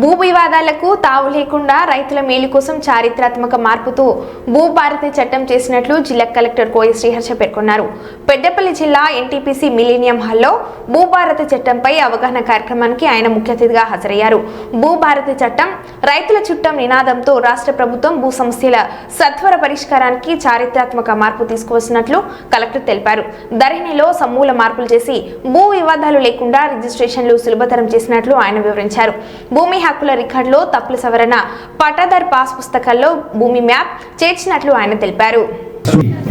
భూ వివాదాలకు తావు లేకుండా రైతుల మేలు కోసం చారిత్రాత్మక మార్పుతో భూభారతి చట్టం చేసినట్లు జిల్లా కలెక్టర్ కోయ శ్రీహర్ష పేర్కొన్నారు. పెద్దపల్లి జిల్లా ఎన్టీపీసీ మిలీనియం హాల్లో భూభారతి చట్టంపై అవగాహన కార్యక్రమానికి ఆయన ముఖ్య అతిథిగా హాజరయ్యారు. భూభారతి చట్టం రైతుల చుట్టం నినాదంతో రాష్ట్ర ప్రభుత్వం భూ సమస్యల సత్వర పరిష్కారానికి చారిత్రాత్మక మార్పు తీసుకువచ్చినట్లు కలెక్టర్ తెలిపారు. ధరణిలో సమూల మార్పులు చేసి భూ వివాదాలు లేకుండా రిజిస్ట్రేషన్లు సులభతరం చేసినట్లు ఆయన వివరించారు. భూమి హక్కుల రికార్డులో తప్పుల సవరణ. పట్టాదార్ పాస్ పుస్తకాల్లో భూమి మ్యాప్ చేర్చినట్లు ఆయన తెలిపారు.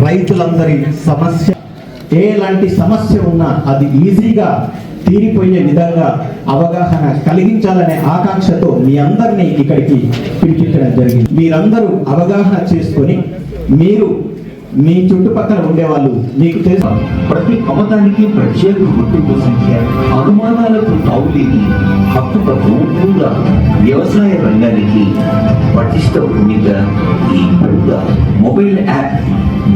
రైతులందరి సమస్య ఎలాంటి సమస్య ఉన్నా అది ఈజీగా తీరిపోయే విధంగా అవగాహన కలిగించాలనే ఆకాంక్షతో మీ అందరినీ ఇక్కడికి పిలిపించడం జరిగింది. మీరందరూ అవగాహన చేసుకొని మీరు మీ చుట్టుపక్కల ఉండేవాళ్ళు మీకు తెలుసు? ప్రతి పథకానికి ప్రత్యేక గుర్తింపు సంఖ్య అనుమానాలకు తావులేని హక్కుల భూమిగా వ్యవసాయ రంగానికి పటిష్ట భూమిగా ఈ భూమిగా మొబైల్ యాప్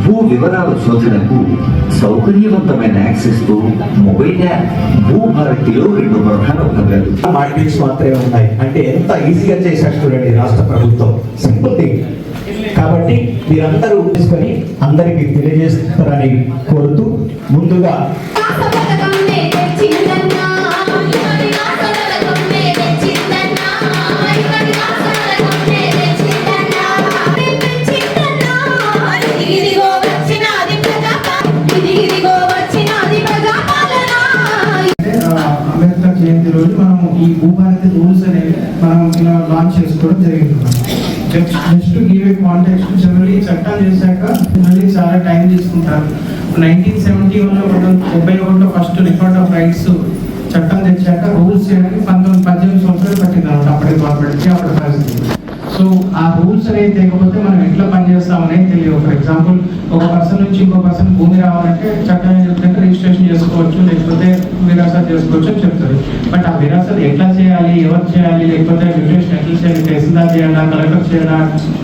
భూ వివరాల శోధనకు సౌకర్యవంతమైన యాక్సెస్తో మొబైల్ యాప్ భూ భారతిలో రెండు ప్రధాన భాగాలు మార్కెట్స్ మాత్రమే ఉన్నాయి. అంటే ఎంత ఈజీగా చేశారు చూడండి రాష్ట్ర ప్రభుత్వం. సింపుల్ థింగ్ కాబట్టి మీరందరూ తీసుకొని అందరికీ తెలియజేస్తారని కోరుతూ ముందుగా అంబేద్కర్ జయంతి రోజు మనం ఈ భూభారతి రూల్స్ అనేవి మనం ఇలా లాంచ్ చేసుకోవడం జరిగింది. Just give a context generally చట్టం చేశాక మళ్ళీ చాలా టైం తీసుకుంటారు. నైన్టీన్ సెవెంటీ వన్లో డెబ్బై ఒకటిలో ఫస్ట్ రికార్డ్ ఆఫ్ రైట్స్ చట్టం తెచ్చాక రూల్స్ చేయడానికి పంతొమ్మిది పద్దెనిమిది సంవత్సరాలు పట్టింది అనమాట అప్పటి గవర్నమెంట్కి అప్పటి పరిస్థితి. సో ఆ రూల్స్ అనేది లేకపోతే మనం ఎట్లా పనిచేస్తాం అనేది తెలియదు. ఫర్ ఎగ్జాంపుల్ ఒక పర్సన్ నుంచి ఇంకో పర్సన్ భూమి రావాలంటే చట్టం ఏం చెప్తుంటే చేసుకోవచ్చు లేకపోతే విరాసత్ చేసుకోవచ్చు అని చెప్తుంది బట్ ఆ విరాసత్ ఎట్లా చేయాలి ఎవరు చేయాలి లేకపోతే రిజిస్ట్రేషన్ ఎట్లా చేయాలి తహసీల్దార్ చేయాలా కలెక్టర్ చేయాలా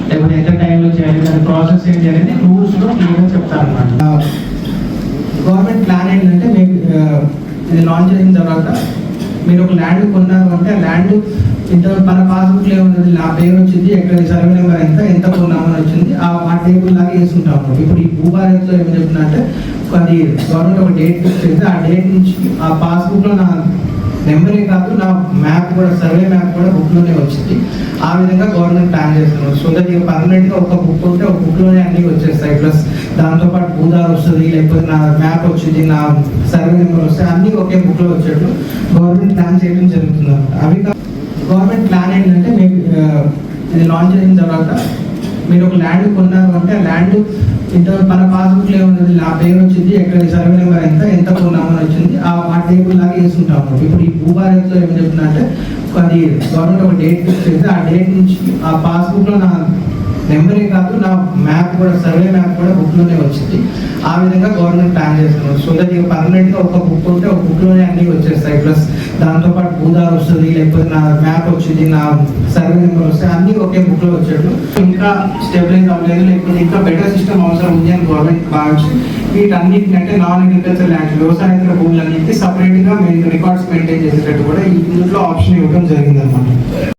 లేకపోతే ఎంత టైంలో చేయాలి దాని ప్రాసెస్ ఏంటి అనేది రూల్స్లో క్లియర్గా చెప్తారు అనమాట గవర్నమెంట్ ప్లాన్ ఏంటంటే మీకు ఇది లాంచ్ అయిన తర్వాత మీరు ఒక ల్యాండ్ కొన్నారు అంటే ఆ ల్యాండ్ ఇంత మన పాస్బుక్లో ఉన్నది నా పేరు వచ్చింది ఎక్కడ సర్వే నెంబర్ ఎంత ఎంత కొన్నామని వచ్చింది. ఆ టేబుల్ లాగా వేసుకుంటాము. ఇప్పుడు ఈ భూభారత్లో ఏం చెప్తున్నా అది గవర్నమెంట్ ఒక డేట్ ఫిక్స్ చేస్తే ఆ డేట్ నుంచి ఆ పాస్బుక్లో నా నెంబరే కాదు నా మ్యాప్ కూడా సర్వే మ్యాప్ కూడా బుక్లోనే వచ్చింది. ఆ విధంగా గవర్నమెంట్ ప్లాన్ చేస్తున్నారు సో దట్ ఇక పర్మనెంట్గా ఒక బుక్ ఉంటే ఒక బుక్లోనే అన్ని వచ్చేస్తాయి. ప్లస్ దాంతోపాటు భూదార్ వస్తుంది లేకపోతే నా మ్యాప్ వచ్చింది నా సర్వే నెంబర్ వస్తే అన్నీ ఒకే బుక్లో వచ్చేట్లు గవర్నమెంట్ ప్లాన్ చేయడం జరుగుతుంది. అవి గవర్నమెంట్ ప్లాన్ ఏంటంటే మేము ఇది లాంచ్ చేసిన తర్వాత మీరు ఒక ల్యాండ్ కొన్నారు అంటే ఆ ల్యాండ్ ఇంత మన పాస్బుక్లో లో నా పేరు వచ్చింది ఎక్కడ సర్వే నెంబర్ ఎంత ఎంత కొన్నామని వచ్చింది ఆ టేబుల్ లాగా వేసుకుంటాము. ఇప్పుడు ఈ భూభారత్లో ఏం చెప్తున్నా అంటే అది గవర్నమెంట్ ఒక డేట్ ఫిక్స్ చేస్తే ఆ డేట్ నుంచి ఆ పాస్బుక్లో నా నెంబరే కాదు నా మ్యాప్ కూడా సర్వే మ్యాప్ కూడా బుక్లోనే వచ్చింది. ఆ విధంగా గవర్నమెంట్ ప్లాన్ చేస్తున్నారు. సో దట్ ఇక పర్మనెంట్గా ఒక బుక్ ఉంటే ఒక బుక్లోనే అన్నీ అన్ని వచ్చేస్తాయి. ప్లస్ దాంతో పాటు భూదార్ వస్తుంది లేకపోతే నా మ్యాప్ వచ్చింది నా సర్వే నెంబర్ వస్తాయి అన్ని ఒకే బుక్లో వచ్చేట్లు ఇంకా స్టెబిలైజ్ అవ్వలేదు లేకపోతే ఇంకా బెటర్ సిస్టమ్ అవసరం ఉంది అని గవర్నమెంట్ భావించి వీటన్నింటినంటే నాన్ అగ్రికల్చర్ ల్యాండ్ వ్యవసాయేతర భూములన్నింటినీ సపరేట్ సపరేట్గా మేము రికార్డ్స్ మెయింటైన్ చేసేటట్టు కూడా ఈ ఇందులో ఆప్షన్ ఇవ్వడం జరిగిందనమాట